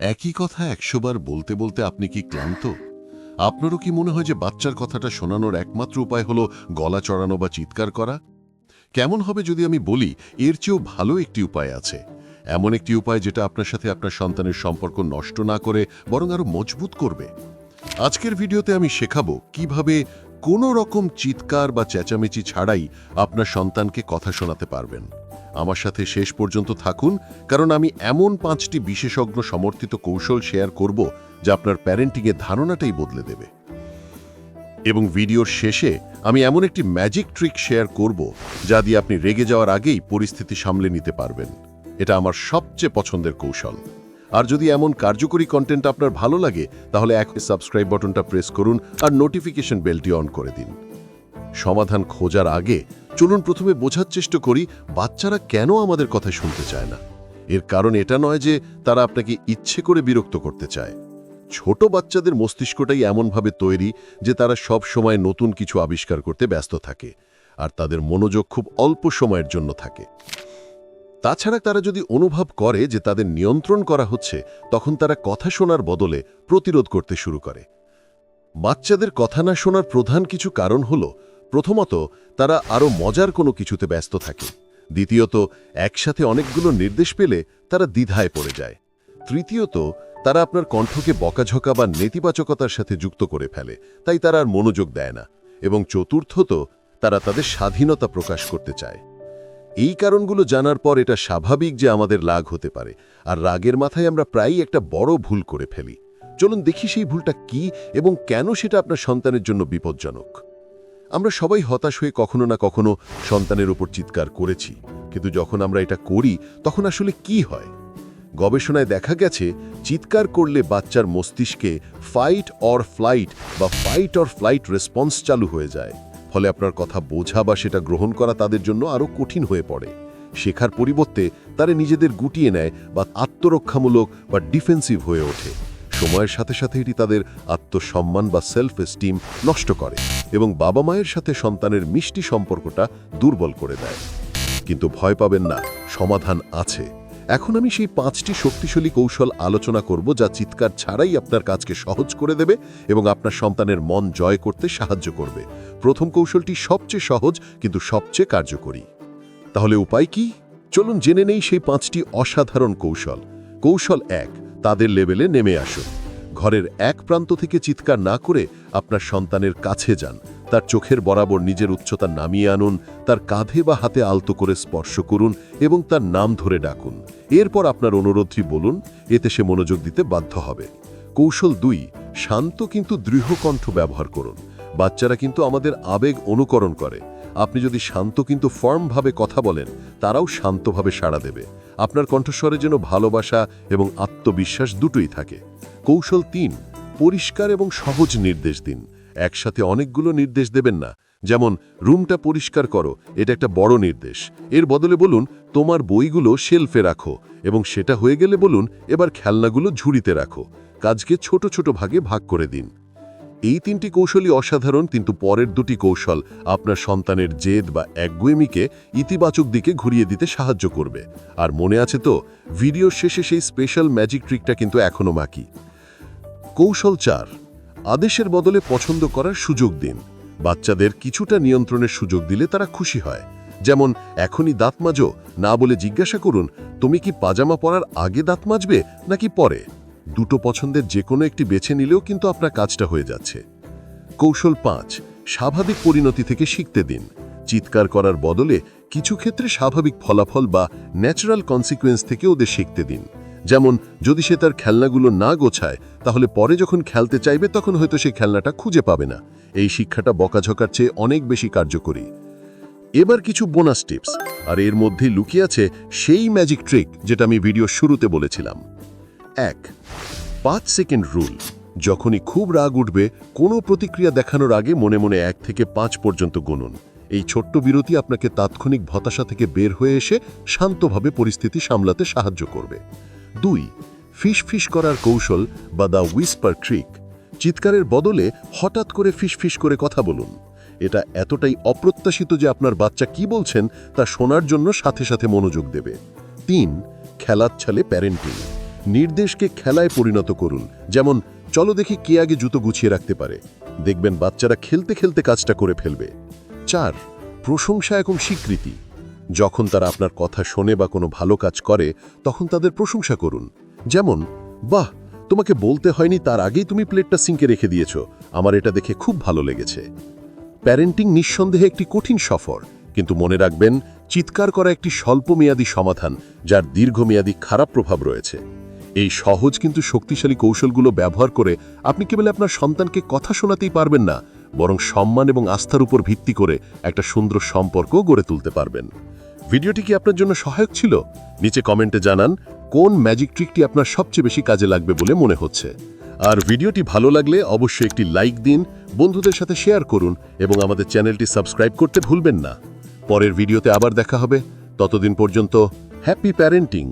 একই কথা একশোবার বলতে বলতে আপনি কি ক্লান্ত? আপনারও কি মনে হয় যে বাচ্চার কথাটা শোনানোর একমাত্র উপায় হলো গলা চড়ানো বা চিৎকার করা? কেমন হবে যদি আমি বলি, এর চেয়েও ভালো একটি উপায় আছে। এমন একটি উপায় যেটা আপনার সাথে আপনার সন্তানের সম্পর্ক নষ্ট না করে, বরং আরও মজবুত করবে। আজকের ভিডিওতে আমি শেখাবো কীভাবে কোনো রকম চিৎকার বা চেঁচামেচি ছাড়াই আপনার সন্তানকে কথা শোনাতে পারবেন। আমার সাথে শেষ পর্যন্ত থাকুন, কারণ আমি এমন পাঁচটি বিশেষজ্ঞ সমর্থিত কৌশল শেয়ার করব যা আপনার প্যারেন্টিংয়ের ধারণাটাই বদলে দেবে। এবং ভিডিওর শেষে আমি এমন একটি ম্যাজিক ট্রিক শেয়ার করব যা দিয়ে আপনি রেগে যাওয়ার আগেই পরিস্থিতি সামলে নিতে পারবেন। এটা আমার সবচেয়ে পছন্দের কৌশল। আর যদি এমন কার্যকরী কন্টেন্ট আপনার ভালো লাগে, তাহলে এক সাবস্ক্রাইব বাটনটা প্রেস করুন আর নোটিফিকেশন বেলটি অন করে দিন। সমাধান খোঁজার আগে চলুন প্রথমে বোঝার চেষ্টা করি, বাচ্চারা কেন আমাদের কথা শুনতে চায় না? এর কারণ এটা নয় যে তারা আপনাকে ইচ্ছে করে বিরক্ত করতে চায়। ছোট বাচ্চাদের মস্তিষ্কটাই এমনভাবে তৈরি যে তারা সব সময় নতুন কিছু আবিষ্কার করতে ব্যস্ত থাকে, আর তাদের মনোযোগ খুব অল্প সময়ের জন্য থাকে। তাছাড়া তারা যদি অনুভব করে যে তাদের নিয়ন্ত্রণ করা হচ্ছে, তখন তারা কথা শোনার বদলে প্রতিরোধ করতে শুরু করে। বাচ্চাদের কথা না শোনার প্রধান কিছু কারণ হল প্রথমত, তারা আরও মজার কোনো কিছুতে ব্যস্ত থাকে। দ্বিতীয়ত, একসাথে অনেকগুলো নির্দেশ পেলে তারা দ্বিধায় পড়ে যায়। তৃতীয়ত, তারা আপনার কণ্ঠকে বকাঝকা বা নেতিবাচকতার সাথে যুক্ত করে ফেলে, তাই তারা আর মনোযোগ দেয় না। এবং চতুর্থত, তারা তাদের স্বাধীনতা প্রকাশ করতে চায়। এই কারণগুলো জানার পর এটা স্বাভাবিক যে আমাদের রাগ হতে পারে, আর রাগের মাথায় আমরা প্রায়ই একটা বড় ভুল করে ফেলি। চলুন দেখি সেই ভুলটা কি এবং কেন সেটা আপনার সন্তানের জন্য বিপজ্জনক। আমরা সবাই হতাশ হয়ে কখনো না কখনো সন্তানের উপর চিৎকার করেছি। কিন্তু যখন আমরা এটা করি, তখন আসলে কি হয়? গবেষণায় দেখা গেছে, চিৎকার করলে বাচ্চার মস্তিষ্কে ফাইট অর ফ্লাইট বা ফাইট অর ফ্লাইট রেসপন্স চালু হয়ে যায়। ফলে আপনার কথা বোঝা বা সেটা গ্রহণ করা তাদের জন্য আরও কঠিন হয়ে পড়ে। শেখার পরিবর্তে তারা নিজেদের গুটিয়ে নেয় বা আত্মরক্ষামূলক বা ডিফেন্সিভ হয়ে ওঠে। সময়ের সাথে সাথে এটি তাদের আত্মসম্মান বা সেলফ এস্টিম নষ্ট করে এবং বাবা মায়ের সাথে সন্তানের মিষ্টি সম্পর্কটা দুর্বল করে দেয়। কিন্তু ভয় পাবেন না, সমাধান আছে। এখন আমি সেই পাঁচটি শক্তিশালী কৌশল আলোচনা করব যা চিৎকার ছাড়াই আপনার কাজকে সহজ করে দেবে এবং আপনার সন্তানের মন জয় করতে সাহায্য করবে। প্রথম কৌশলটি সবচেয়ে সহজ কিন্তু সবচেয়ে কার্যকরী। তাহলে উপায় কি? চলুন জেনে নেই সেই পাঁচটি অসাধারণ কৌশল। কৌশল এক তাদের লেভেলে নেমে আসুন। ঘরের এক প্রান্ত থেকে চিৎকার না করে আপনার সন্তানের কাছে যান। তার চোখের বরাবর নিজের উচ্চতা নামিয়ে আনুন, তার কাঁধে বা হাতে আলতো করে স্পর্শ করুন এবং তার নাম ধরে ডাকুন। এরপর আপনার অনুরোধটি বলুন, এতে সে মনোযোগ দিতে বাধ্য হবে। কৌশল দুই, শান্ত কিন্তু দৃঢ় কণ্ঠ ব্যবহার করুন। বাচ্চারা কিন্তু আমাদের আবেগ অনুকরণ করে। আপনি যদি শান্ত কিন্তু ফর্মভাবে কথা বলেন, তারাও শান্তভাবে সাড়া দেবে। আপনার কণ্ঠস্বরে যেন ভালোবাসা এবং আত্মবিশ্বাস দুটোই থাকে। কৌশল তিন, পরিষ্কার এবং সহজ নির্দেশ দিন। একসাথে অনেকগুলো নির্দেশ দেবেন না। যেমন, রুমটা পরিষ্কার করো, এটা একটা বড় নির্দেশ। এর বদলে বলুন, তোমার বইগুলো শেলফে রাখো এবং সেটা হয়ে গেলে বলুন, এবার খেলনাগুলো ঝুড়িতে রাখো। কাজকে ছোট ছোট ভাগে ভাগ করে দিন। এই তিনটি কৌশলই অসাধারণ, কিন্তু পরের দুটি কৌশল আপনার সন্তানের জেদ বা একগুয়েমিকে ইতিবাচক দিকে ঘুরিয়ে দিতে সাহায্য করবে। আর মনে আছে তো, ভিডিওর শেষে সেই স্পেশাল ম্যাজিক ট্রিকটা কিন্তু এখনও বাকি। কৌশল চার, আদেশের বদলে পছন্দ করার সুযোগ দিন। বাচ্চাদের কিছুটা নিয়ন্ত্রণের সুযোগ দিলে তারা খুশি হয়। যেমন, এখনই দাঁত মাজো। না বলে জিজ্ঞাসা করুন, তুমি কি পাজামা পরার আগে দাঁত মাজবে নাকি পরে? দুটো পছন্দের যে কোনো একটি বেছে নিলেও কিন্তু আপনার কাজটা হয়ে যাচ্ছে। কৌশল পাঁচ, স্বাভাবিক পরিণতি থেকে শিখতে দিন। চিৎকার করার বদলে কিছু ক্ষেত্রে স্বাভাবিক ফলাফল বা ন্যাচারাল কনসিকুয়েন্স থেকে ওদের শিখতে দিন। যেমন, যদি সে তার খেলনাগুলো না গোছায়, তাহলে পরে যখন খেলতে চাইবে তখন হয়তো সে খেলনাটা খুঁজে পাবে না। এই শিক্ষাটা বকাঝকার চেয়ে অনেক বেশি কার্যকরী। এবার কিছু বোনাস টিপস আর এর মধ্যেই লুকিয়ে আছে সেই ম্যাজিক ট্রিক যেটা আমি ভিডিও শুরুতে বলেছিলাম। এক। পাঁচ সেকেন্ড রুল যখনই খুব রাগ উঠবে, কোনো প্রতিক্রিয়া দেখানোর আগে মনে মনে এক থেকে পাঁচ পর্যন্ত গুনুন এই ছোট্ট বিরতি আপনাকে তাৎক্ষণিক হতাশা থেকে বের হয়ে এসে শান্তভাবে পরিস্থিতি সামলাতে সাহায্য করবে। দুই, ফিস করার কৌশল বা দ্য উইসপার ট্রিক, চিৎকারের বদলে হঠাৎ করে ফিস করে কথা বলুন। এটা এতটাই অপ্রত্যাশিত যে আপনার বাচ্চা কি বলছেন তা শোনার জন্য সাথে সাথে মনোযোগ দেবে। তিন, খেলার ছলে প্যারেন্টিং নির্দেশকে খেলায় পরিণত করুন। যেমন, চলো দেখি কে আগে জুতো গুছিয়ে রাখতে পারে। দেখবেন বাচ্চারা খেলতে খেলতে কাজটা করে ফেলবে। চার, প্রশংসা এবং স্বীকৃতি। যখন তারা আপনার কথা শোনে বা কোনো ভালো কাজ করে, তখন তাদের প্রশংসা করুন। যেমন, বাহ, তোমাকে বলতে হয়নি তার আগেই তুমি প্লেটটা সিঙ্কে রেখে দিয়েছ। আমার এটা দেখে খুব ভালো লেগেছে। প্যারেন্টিং নিঃসন্দেহে একটি কঠিন সফর। কিন্তু মনে রাখবেন, চিৎকার করা একটি স্বল্পমেয়াদী সমাধান, যার দীর্ঘমেয়াদী খারাপ প্রভাব রয়েছে। এই সহজ কিন্তু শক্তিশালী কৌশলগুলো ব্যবহার করে আপনি কেবল আপনার সন্তানকে কথা শোনাতেই পারবেন না, বরং সম্মান এবং আস্থার উপর ভিত্তি করে একটা সুন্দর সম্পর্ক গড়ে তুলতে পারবেন। ভিডিওটি কি আপনার জন্য সহায়ক ছিল? নিচে কমেন্টে জানান, কোন ম্যাজিক ট্রিকটি আপনার সবচেয়ে বেশি কাজে লাগবে বলে মনে হচ্ছে? আর ভিডিওটি ভালো লাগলে অবশ্যই একটি লাইক দিন, বন্ধুদের সাথে শেয়ার করুন এবং আমাদের চ্যানেলটি সাবস্ক্রাইব করতে ভুলবেন না। পরের ভিডিওতে আবার দেখা হবে। ততদিন পর্যন্ত হ্যাপি প্যারেন্টিং